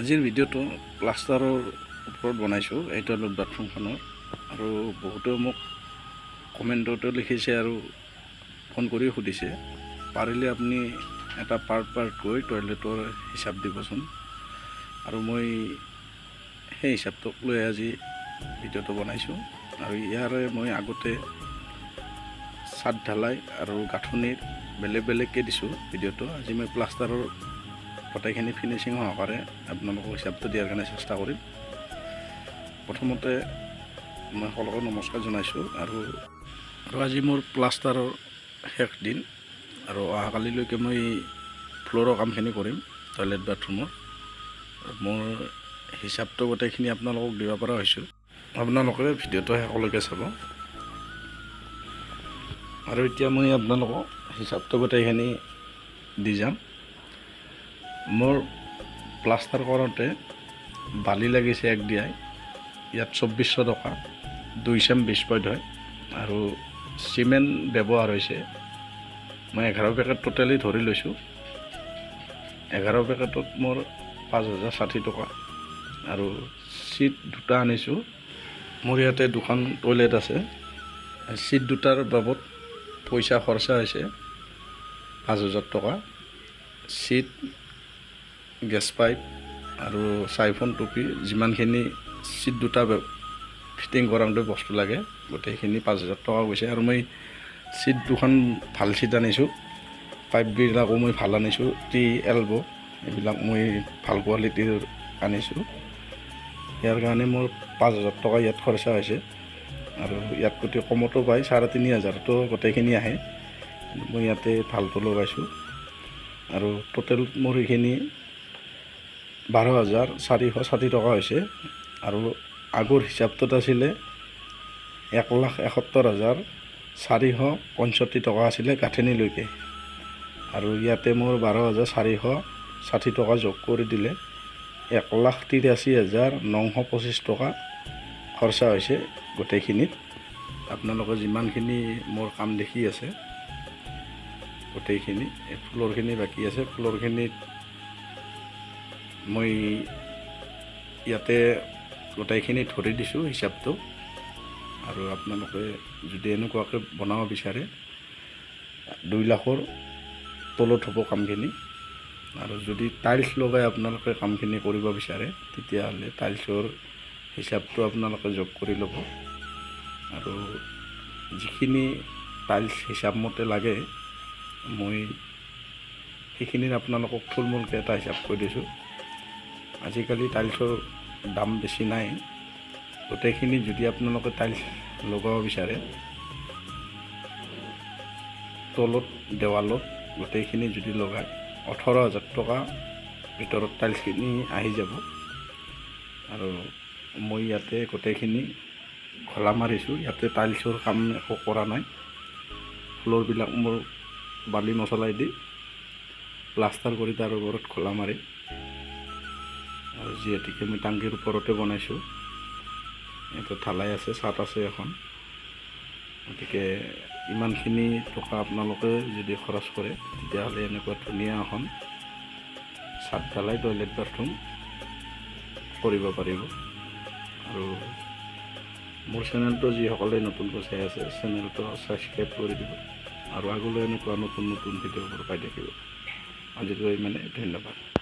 আজিৰ ভিডিঅ'টো প্লাষ্টাৰৰ ওপৰত বনাইছোঁ, এইটো অলপ বাথৰুমখনৰ। আৰু বহুতে মোক কমেণ্টতো লিখিছে আৰু ফোন কৰিও সুধিছে, পাৰিলে আপুনি এটা পাৰ্ট পাৰ্ট গৈ টয়লেটৰ হিচাপ দিবচোন। আৰু মই সেই হিচাপটোক লৈ আজি ভিডিঅ'টো বনাইছোঁ। আৰু ইয়াৰে মই আগতে চাট ঢালাই আৰু গাঁথনিৰ বেলেগ বেলেগকৈ দিছোঁ ভিডিঅ'টো। আজি মই প্লাষ্টাৰৰ গোটেইখিনি ফিনিচিং সহকাৰে আপোনালোকক হিচাপটো দিয়াৰ কাৰণে চেষ্টা কৰিম। প্ৰথমতে মই সকলোকে নমস্কাৰ জনাইছোঁ আৰু আৰু আজি মোৰ প্লাষ্টাৰৰ শেষ দিন আৰু অহাকালিলৈকে মই ফ্ল'ৰৰ কামখিনি কৰিম টয়লেট বাথৰুমৰ মোৰ হিচাপটো গোটেইখিনি আপোনালোকক দিব পৰা হৈছোঁ। আপোনালোকে ভিডিঅ'টো শেষলৈকে চাব। আৰু এতিয়া মই আপোনালোকক হিচাপটো গোটেইখিনি দি যাম। মোৰ প্লাষ্টাৰ কৰোঁতে বালি লাগিছে এক দিয়াই। ইয়াত চৌব্বিছশ টকা, দুই চেম বিছ পইণ্ট হয় আৰু চিমেণ্ট ব্যৱহাৰ হৈছে। মই এঘাৰ পেকেট ট'টেলি ধৰি লৈছোঁ। এঘাৰ পেকেটত মোৰ পাঁচ হাজাৰ ষাঠি টকা। আৰু চিট দুটা আনিছোঁ। মোৰ ইয়াতে দুখন টয়লেট আছে। চিট দুটাৰ বাবদ পইচা খৰচা হৈছে পাঁচ হাজাৰ টকা। চিট গেছ পাইপ আৰু চাইফোন টুপি, যিমানখিনি চিট দুটা ফিটিং কৰাওঁতে বস্তু লাগে, গোটেইখিনি পাঁচ হাজাৰ টকা গৈছে। আৰু মই চিট দুখন ভালো চিট আনিছোঁ। পাইপবিলাকো মই ভালো আনিছোঁ, টি এলব এইবিলাক মই ভালো কোৱালিটিৰ আনিছোঁ। ইয়াৰ কাৰণে মোৰ পাঁচ হাজাৰ টকা ইয়াত খৰচা হৈছে। আৰু ইয়াত গোটেই কমতো পায়, চাৰে তিনি হাজাৰতো গোটেইখিনি আহে। মই ইয়াতে ভালটো লগাইছোঁ। আৰু টোটেল মোৰ এইখিনি বাৰ হাজাৰ চাৰিশ ষাঠি টকা হৈছে। আৰু আগৰ হিচাপটোত আছিলে এক লাখ এসত্তৰ হাজাৰ চাৰিশ পঁয়ষষ্ঠি টকা আছিলে গাঁথনিলৈকে। আৰু ইয়াতে মোৰ বাৰ হাজাৰ চাৰিশ ষাঠি টকা যোগ কৰি দিলে এক লাখ তিৰাশী হাজাৰ নশ পঁচিছ টকা খৰচা হৈছে গোটেইখিনিত। আপোনালোকে যিমানখিনি মোৰ কাম দেখি আছে গোটেইখিনি ফ্ল'ৰখিনি বাকী আছে। ফ্ল'ৰখিনিত মই ইয়াতে গোটেইখিনি ধৰি দিছোঁ হিচাপটো। আৰু আপোনালোকে যদি এনেকুৱাকৈ বনাব বিচাৰে, দুই লাখৰ তলত হ'ব কামখিনি। আৰু যদি টাইলছ লগাই আপোনালোকে কামখিনি কৰিব বিচাৰে, তেতিয়াহ'লে টাইলছৰ হিচাপটো আপোনালোকে যোগ কৰি ল'ব। আৰু যিখিনি টাইলছ হিচাপমতে লাগে, মই সেইখিনিৰ আপোনালোকক থুলমূলকৈ এটা হিচাপ কৰি দিছোঁ। আজিকালি টাইলছৰ দাম বেছি নাই। গোটেইখিনি যদি আপোনালোকে টাইলছ লগাব বিচাৰে তলত দেৱালত গোটেইখিনি যদি লগায় ওঠৰ হাজাৰ টকা ভিতৰত টাইলছখিনি আহি যাব। আৰু মই ইয়াতে গোটেইখিনি খোলা মাৰিছোঁ ইয়াতে টাইলছৰ কাম একো কৰা নাই। ফ্ল'ৰবিলাক মোৰ বালি মছলাই দি প্লাষ্টাৰ কৰি তাৰ ওপৰত খোলা মাৰি আৰু যিহেতুকে আমি টাংকিৰ ওপৰতে বনাইছোঁ ইয়াতে ঢালাই আছে, চাট আছে এখন। গতিকে ইমানখিনি টকা আপোনালোকে যদি খৰচ কৰে, তেতিয়াহ'লে এনেকুৱা ধুনীয়া এখন চাট ঢালাই টয়লেট বাথৰুম কৰিব পাৰিব। আৰু মোৰ চেনেলটো যিসকলে নতুনকৈ চাই আছে, চেনেলটো ছাবস্ক্ৰাইব কৰি দিব। আৰু আগলৈ এনেকুৱা নতুন নতুন ভিডিঅ'বোৰ পাই থাকিব। আজিলৈ ইমানে ধন্যবাদ।